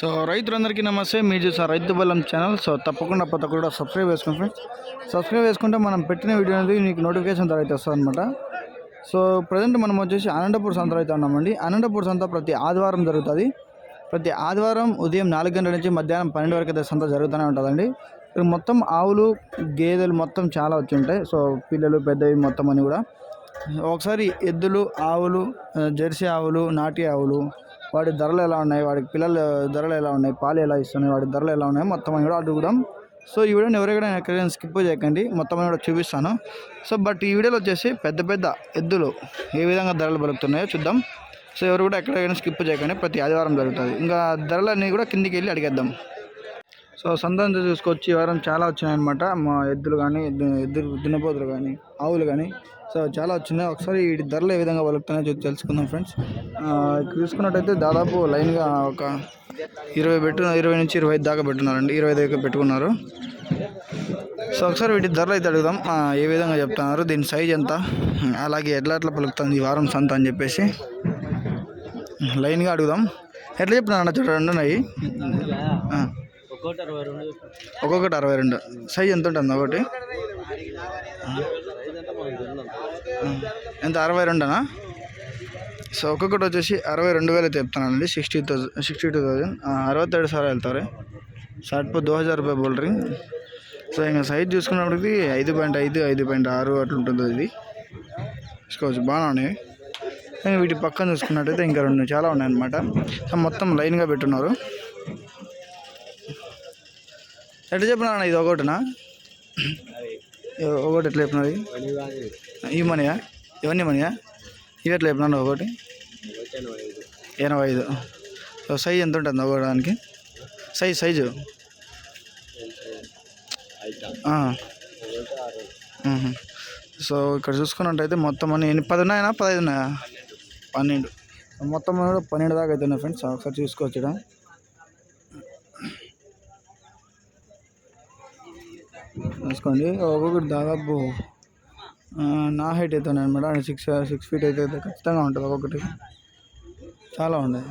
So రైతులందరికీ నమస్తే. మీరు చూసారు రైతు బలం ఛానల్. సో తప్పకుండా ప్రతి ఒక్కరు కూడా సబ్స్క్రైబ్ చేసుకోండి ఫ్రెండ్స్. సబ్స్క్రైబ్ చేసుకుంటే మనం పెట్టిన వీడియో అనేది మీకు నోటిఫికేషన్ తర్వాత వస్తుందన్నమాట వస్తుంది అనమాట సో ప్రజెంట్ మనం వచ్చేసి అనంతపూర్ సంత అయితే ఉన్నామండి. అనంతపూర్ సంత ప్రతి ఆదివారం జరుగుతుంది. ప్రతి ఆదివారం ఉదయం నాలుగు గంటల నుంచి మధ్యాహ్నం పన్నెండు వరకు అయితే సంత జరుగుతూనే ఉంటుందండి. ఇక్కడ మొత్తం ఆవులు గేదెలు మొత్తం చాలా వచ్చి ఉంటాయి. సో పిల్లలు పెద్దవి మొత్తం అని కూడా. ఒకసారి ఎద్దులు ఆవులు జెర్సీ ఆవులు నాటి ఆవులు వాడి ధరలు ఎలా ఉన్నాయి? వాడికి పిల్లల ధరలు ఎలా ఉన్నాయి? పాలు ఎలా ఇస్తున్నాయి? వాడి ధరలు ఎలా ఉన్నాయి? మొత్తం అని కూడా అడుగుదాం. సో ఈ వీడియోని ఎవరికైనా ఎక్కడైనా స్కిప్ చేయకండి. మొత్తం అని కూడా చూపిస్తాను. సో బట్ ఈ వీడియోలో వచ్చేసి పెద్ద పెద్ద ఎద్దులు ఏ విధంగా ధరలు పలుకుతున్నాయో చూద్దాం. సో ఎవరు కూడా ఎక్కడైనా స్కిప్ చేయకండి. ప్రతి ఆదివారం జరుగుతుంది. ఇంకా ధరలన్నీ కూడా కిందికి వెళ్ళి అడిగేద్దాం. సో సంతానం చూసుకొచ్చి ఈ వారం చాలా వచ్చినాయన్నమాట. మా ఎద్దులు కానీ ఎద్దులు దున్నపోతులు కానీ ఆవులు కానీ. సో చాలా వచ్చినాయి ఒకసారి వీటి ధరలు ఏ విధంగా పలుకుతున్నాయో చూసి తెలుసుకుందాం ఫ్రెండ్స్. చూసుకున్నట్టయితే దాదాపు లైన్గా ఒక ఇరవై పెట్టు ఇరవై నుంచి ఇరవై ఐదు దాకా పెట్టున్నారండి. ఇరవై ఐదు పెట్టుకున్నారు. సో ఒకసారి వీటి ధరలు అయితే అడుగుదాం. ఏ విధంగా చెప్తున్నారు దీని సైజ్ ఎంత? అలాగే ఎట్లా ఎట్లా పలుకుతుంది ఈ వారం సంత అని చెప్పేసి లైన్గా అడుగుదాం. ఎట్లా చెప్తున్నా చూడండి ఉన్నాయి ఒక్కొక్కటి అరవై రెండు. సైజ్ ఎంత ఉంటుంది ఒకటి? ఎంత? అరవై రెండునా? సో ఒక్కొక్కటి వచ్చేసి అరవై రెండు వేలు చెప్తానండి sixty thousand sixty two thousand. అరవత్తేడు sir వెళ్తారు. షార్ట్ పో దో హజార్ రూపాయ బోల్ రింగ్. సో ఇంకా సైజ్ చూసుకున్నప్పటికి ఐదు పాయింట్ ఐదు ఐదు పాయింట్ ఆరు అట్లా ఉంటుంది ఇది. చూసుకోవచ్చు బాగానే ఉన్నాయి. ఇంకా వీటి పక్కన చూసుకున్నట్టయితే ఇంకా రెండు చాలా ఉన్నాయి అన్నమాట సో మొత్తం లైన్గా పెట్టున్నారు. ఎట్లా చెప్పినా ఇది ఒకటినా? ఒకటి ఎట్లా చెప్పినది? ఈ మనీయా? ఇవన్నీ మనీయా? ఇవి ఎట్లా చెప్పినాను ఒకటి? ఎనభై ఐదు. సైజ్ ఎంత ఉంటుంది ఒకడానికి సైజ్ సైజు? సో ఇక్కడ చూసుకున్నట్టయితే మొత్తం అన్ని ఎన్ని? పది ఉన్నాయా? పదహైదు ఉన్నాయా? పన్నెండు. మొత్తం పన్నెండు దాకా అయితే ఉన్నాయి ఫ్రెండ్స్. ఒకసారి చూసుకోవచ్చు ఇక్కడ. చూసుకోండి ఒక్కొక్కటి దాదాపు నా హైట్ అయితే ఉన్నాయి అనమాట సిక్స్ సిక్స్ ఫీట్ అయితే ఖచ్చితంగా ఉంటుంది ఒక్కొక్కటి. చాలా ఉన్నాయి.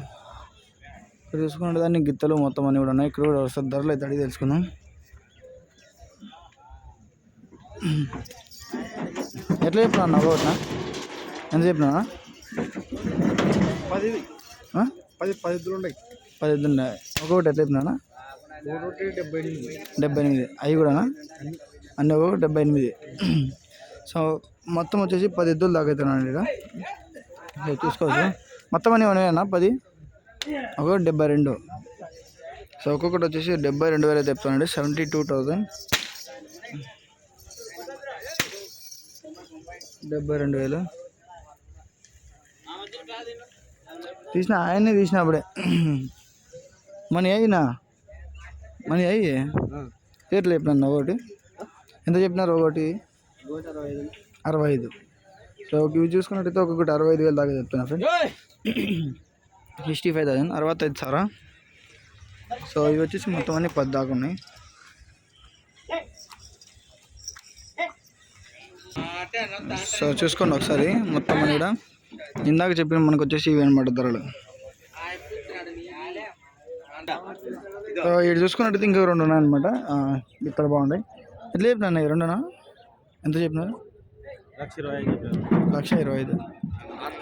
ఇక్కడ చూసుకుంటే దాన్ని గిత్తలు మొత్తం అన్నీ కూడా ఉన్నాయి. ఇక్కడ కూడా వస్తుంది ధరలు అయితే అడిగి తెలుసుకుందాం. ఎట్లా చెప్పినా అన్న ఒకటినా ఎంత చెప్పినా పది? పది పది ఇద్దరు ఉన్నాయి పది ఎద్దులు ఉన్నాయి ఒక్కొక్కటి ఎట్లా చెప్పినా డెబ్బై ఎనిమిది. అవి కూడానా? అన్నీ ఒక డెబ్బై ఎనిమిది. సో మొత్తం వచ్చేసి పది ఎద్దులు దాకా ఇక్కడ. ఇక్కడ చూసుకోవచ్చు. మొత్తం అన్నీ ఉన్నాయన్నా? పది? ఒక్కొక్కటి డెబ్బై రెండు. సో ఒక్కొక్కటి వచ్చేసి డెబ్బై రెండు వేలు అయితే చెప్తానండి. సెవెంటీ టూ థౌజండ్ డెబ్బై రెండు వేలు. తీసిన ఆయనే తీసిన అప్పుడే. మనీ అయినా మనీ అయ్యి? రేట్లు చెప్పినాను ఒకటి? ఎంత చెప్పినారు ఒకటి? అరవై ఐదు. అరవై ఐదు సో ఇవి చూసుకున్నట్టయితే ఒక్కొక్కటి అరవై ఐదు వేలు దాకా చెప్తున్నా ఫ్రెండ్ సిక్స్టీ ఫైవ్ థౌసండ్. అరవత్తైదు సారా? సో ఇవి వచ్చేసి మొత్తం అన్ని పది దాకా ఉన్నాయి. సో చూసుకోండి ఒకసారి మొత్తం అని కూడా. ఇందాక చెప్పిన మనకు వచ్చేసి ఇవి అనమాట ధరలు. ఇటు చూసుకున్నట్టయితే ఇంకా రెండు ఉన్నాయన్నమాట ఇక్కడ బాగున్నాయి. ఎట్లా చెప్పినా ఈ రెండునా? ఎంత చెప్పినారు? లక్ష ఇరవై ఐదు చెప్పారు. లక్ష ఇరవై ఐదు.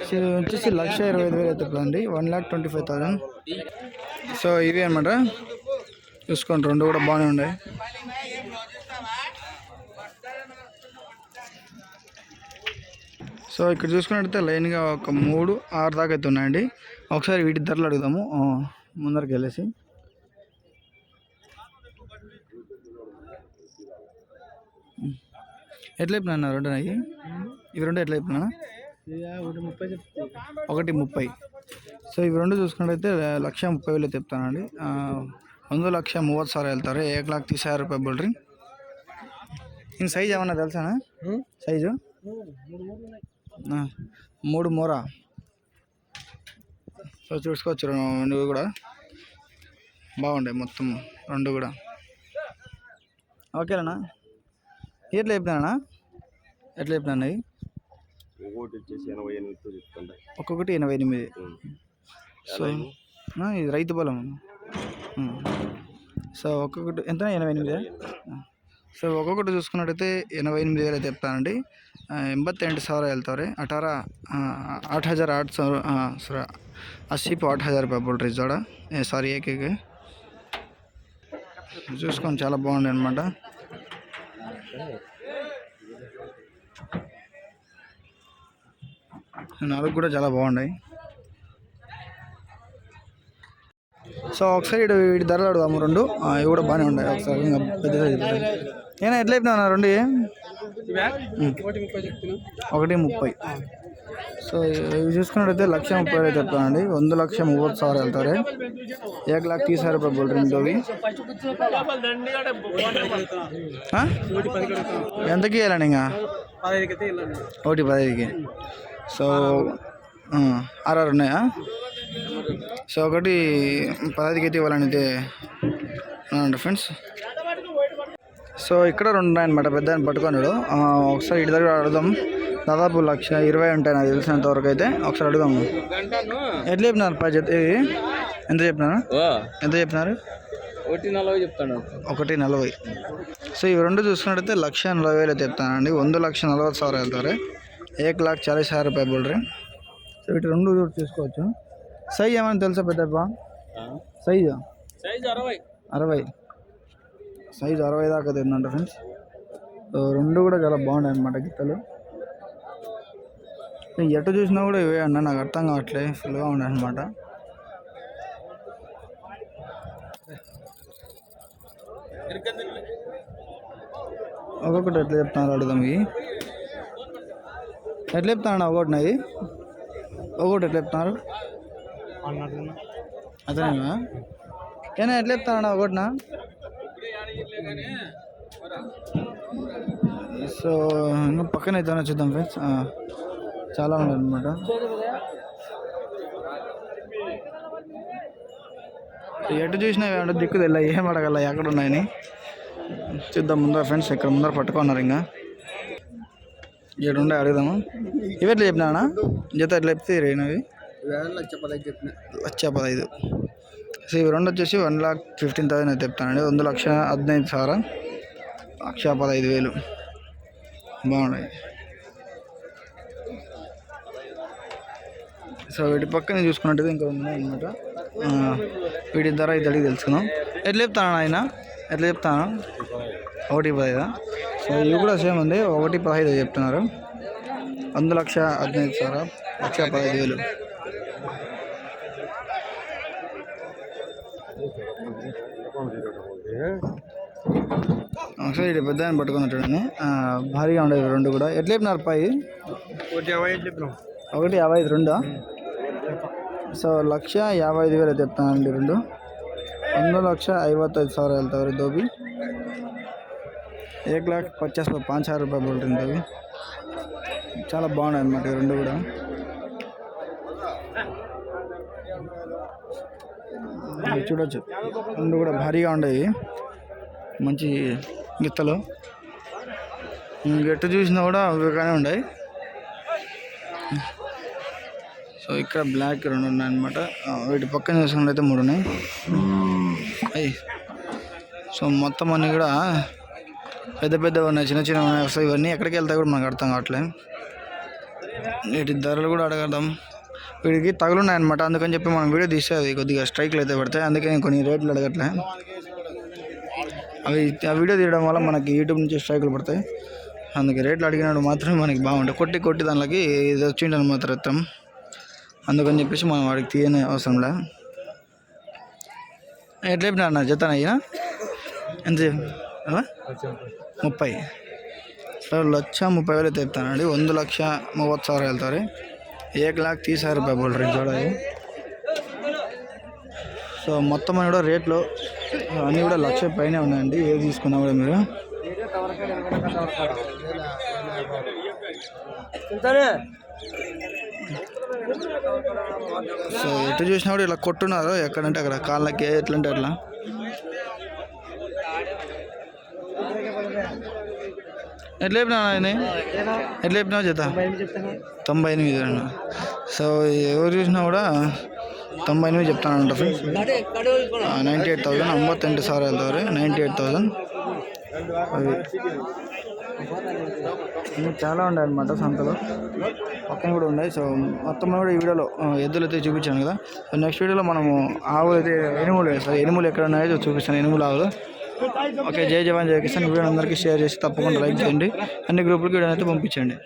సో ఇది వచ్చేసి లక్ష ఇరవై ఐదు వేలు అయితే అండి one lakh twenty five thousand. So ఇవి అనమాట చూసుకోండి రెండు కూడా బాగానే ఉన్నాయి. సో ఇక్కడ చూసుకున్నట్టయితే లైన్గా ఒక మూడు ఆరు దాకా అయితే ఉన్నాయండి. ఒకసారి వీటి ధరలు అడుగుదాము. ముందరికి వెళ్ళేసి. ఎట్లా చెప్పినా రెండు అయ్యి ఇవి రెండు ఎట్లా చెప్పినా ఇక ఒకటి ముప్పై చెప్తే ఒకటి ముప్పై సో ఇవి రెండు చూసుకున్నట్టయితే లక్ష ముప్పై వేలు చెప్తానండి ఆ, ಒಂದು ಲಕ್ಷ ಮೂವತ್ತು ಸಾವಿರ ಹೇಳ್ತಾರೆ ಏಕ್ ಲಾಕ್ ತೀಸ್ ಸಾವಿರ ರೂಪಾಯಿ ಬಿಡ್ರಿ ಇನ್ನು ಸೈಜ್ ఏమన్నా తెలుసానా సైజు మూడు మూడు ఉన్నాయి ఆ, మూడు మూర సో చూసుకోవచ్చు రెండు నువ్వు కూడా బాగుంటాయి మొత్తం రెండు కూడా ఓకేనా ఎట్లా చెప్పినా ఎట్లా చెప్పినా ఒక్కొక్కటి వచ్చేసి ఎనభై ఒక్కొక్కటి ఎనభై ఎనిమిది. సో ఇది రైతు పొలం సో ఒక్కొక్కటి ఎంత? ఎనభై ఎనిమిది? సో ఒక్కొక్కటి చూసుకున్నట్టయితే ఎనభై ఎనిమిది వేలు అయితే చెప్తానండి ಎಂಬತ್ತೆಂಟು ಎಂಟು సవర వెళ్తారు. అటారా ఆట హజార్ ಆಟ್ ಸಾವಿರ ಸರ అస్సీ ಆಟ್ హజార్ ರೂಪಾಯಿ రిజోడా సారీ ಸಾರಿ చూసుకొని చాలా బాగుంది అనమాట నాలుగు కూడా చాలా బాగున్నాయి. సో ఒకసారి ఇటు వీటి ధరలు అడుగుదాము రెండు. ఇవి కూడా బాగానే ఉన్నాయి. ఒకసారి ఇంకా పెద్ద. ఏనా ఎట్లా చెప్పినా రెండు? ఒకటి ముప్పై సో ఇవి చూసుకున్నట్టయితే లక్ష ముప్పై వేలు చెప్తానండి. వంద లక్ష ముప్పై సార్ వెళ్తారు. ఏక లాక్ తీసారు బుల్ రూపాయ ఎంతకి వెళ్ళండి ఇంకా? ఒకటి పదహైదుకి. సో ఆర్ఆర్ ఉన్నాయా? సో ఒకటి పదహైదుకి అయితే ఇవ్వాలని అయితే ఫ్రెండ్స్. సో ఇక్కడ రెండు ఉన్నాయన్నమాట. పెద్ద పట్టుకున్నాడు ఒకసారి ఇటు దగ్గర అడుగుదాం దాదాపు లక్ష ఇరవై ఉంటాయి నాకు తెలిసినంత వరకు అయితే ఒకసారి అడుగుదాము గంటను ఎట్లా చెప్పినారు పై జత ఇవి ఎంత చెప్పినారు ఎంత చెప్పినారు ఒకటి నలభై చెప్తాను ఒకటి నలభై సో ఇవి రెండు చూసుకున్నట్టయితే లక్ష నలభై వేలు అయితే చెప్తానండి ಒಂದು లక్ష నలభై ಸಾವಿರ వెళ్తారు ఏక్ లాక్ చాలీస్ ಸಾವಿರ రూపాయలు బోల్రీ సో ఇటు రెండు చోటు చూసుకోవచ్చు సైజ్ ఏమైనా తెలుసా పెద్దప్ప సైజు సైజ్ అరవై అరవై సైజు అరవై దాకా తిందంట ఫ్రెండ్స్ సో రెండు కూడా చాలా బాగున్నాయి అన్నమాట గిత్తలు నేను ఎటు చూసినా కూడా ఇవే అన్న నాకు అర్థం కావట్లేదు ఫుల్గా ఉన్నాయి అనమాట ఒక్కొక్కటి ఎట్లా చెప్తున్నారు అడుగుదాం ఇవి ఎట్లా చెప్తాను ఒకటి నాది ఒకటి ఎట్లా చెప్తున్నారు అతనేనా ఏనా ఎట్లా చెప్తానన్నా ఒకటినా సో ఇంకా పక్కన అయితే చూద్దాం ఫ్రెండ్స్ చాలా ఉన్నాయి అనమాట ఎటు చూసినా ఏమంటే దిక్కు తెల్ల ఏం అడగల ఎక్కడ ఉన్నాయని. చూద్దాం ముందర ఫ్రెండ్స్ ఇక్కడ ముందర పట్టుకున్నారు ఇంకా. ఇక్కడ అడుగుదాము. ఇవి ఎట్లా చెప్పినా జత ఎట్లా చెప్తే రేణవి లక్ష పదహైదు. సో ఇవి రెండు వచ్చేసి వన్ లాక్ ఫిఫ్టీన్ థౌసండ్ అయితే చెప్తానండి వంద లక్ష హద్నైదు సార? లక్ష పదహైదు వేలు. బాగున్నాయి. సో వీటి పక్కన చూసుకున్నట్టుగా ఇంకా ఉన్నాయన్నమాట వీటి ధర అయితే అడిగి తెలుసుకుందాం. ఎట్లా చెప్తాను ఆయన ఎట్లా చెప్తాను? ఒకటి పదహైదా? సో ఇవి కూడా సేమ్ ఉంది. ఒకటి పదహైదు చెప్తున్నారు. వంద లక్ష హద్నైదు సార్? లక్ష పదహైదు వేలు. ఒకసారి ఇటు పెద్ద పట్టుకున్నట్టుని భారీగా ఉండేవి రెండు కూడా. ఎట్లా చెప్పినారు పై? ఒకటి అవైదు ఒకటి యాభై ఐదు రెండా? ಸೊ ಲಕ್ಷ ಯಾಭೈ ಐದು ವೇಲೆ చెప్తానండి రెండు ಒಂದು ಲಕ್ಷ ಐವತ್ತೈದು ಸಾವಿರ ಹೇಳ್ತಾವ್ರಿ ದೋಬಿ ఏక్ లాక్ పచాస్ పాంచ్ హజార్ రూపాయలు పడుతుంది అవి చాలా బాగున్నాయి అన్నమాట ఈ రెండు కూడా ఇవి చూడొచ్చు రెండు కూడా భారీగా ఉండేవి మంచి గిత్తలు ఎట్టు చూసినా కూడా అవిగానే ఉన్నాయి సో ఇక్కడ బ్లాక్ రెండు ఉన్నాయి అనమాట వీటి పక్కన చూసుకున్నట్లయితే మూడు ఉన్నాయి. అయ్యి. సో మొత్తం అన్నీ కూడా పెద్ద పెద్ద ఉన్నాయి చిన్న చిన్న ఉన్నాయి. సో ఇవన్నీ ఎక్కడికి వెళ్తాయి కూడా మనకు అర్థం కావట్లేదు వీటి ధరలు కూడా అడగదాం. వీడికి తగులున్నాయి అనమాట అందుకని చెప్పి మనం వీడియో తీస్తే కొద్దిగా స్ట్రైక్లు అయితే పడతాయి. అందుకే నేను కొన్ని రేట్లు అడగట్లే. అవి ఆ వీడియో తీయడం వల్ల మనకి యూట్యూబ్ నుంచి స్ట్రైకులు పడతాయి. అందుకే రేట్లు అడిగినప్పుడు మాత్రమే మనకి బాగుంటాయి. కొట్టి కొట్టి దానికి ఇది వచ్చింటాను మాత్రం అందుకని చెప్పేసి మనం వాడికి తీయని అవసరం లే. చెప్పినారు నా చెత్తాను అయ్యా? ఎంత ముప్పై. లక్ష ముప్పై వేలు తెప్తానండి వంద లక్ష మూవత్ సార్ వెళ్తారు. ఏ ಲಾಕ್ తీసారు రూపాయలు ರೂಪಾಯಿ చూడాలి సో మొత్తం అని కూడా రేట్లు అన్నీ కూడా లక్ష పైన ఉన్నాయండి. ఏది తీసుకున్నా కూడా మీరు. సరే. సో ఎటు చూసినా కూడా ఇలా కొట్టున్నారు. ఎక్కడంటే అక్కడ కాళ్ళకి ఎట్లంటే అట్లా. ఎట్లా చెప్పినా ఆయన ఎట్లా చెప్పినావు చేత తొంభై ఎనిమిది అన్న. సో ఎవరు చూసినా కూడా తొంభై ఎనిమిది చెప్తానంట ఫ్రెండ్స్. నైంటీ ఎయిట్ థౌసండ్ అంబత్తెంటు సార్ వెళ్తారు. నైంటీ ఎయిట్ థౌసండ్ ఇంకా చాలా ఉన్నాయి అనమాట సంతలో. పక్కన కూడా ఉన్నాయి. సో మొత్తం కూడా ఈ వీడియోలో ఎద్దులు అయితే చూపించాను కదా. సో నెక్స్ట్ వీడియోలో మనము ఆవులు అయితే ఎనుములు సార్ ఎనుములు ఎక్కడ ఉన్నాయో చూపిస్తాను. ఎనుములు ఆవులు. ఓకే జై జవాన్ జై కిషన్ వీడియో అందరికీ షేర్ చేసి తప్పకుండా లైక్ చేయండి. అన్ని గ్రూపులకి వీడియో అయితే పంపించండి.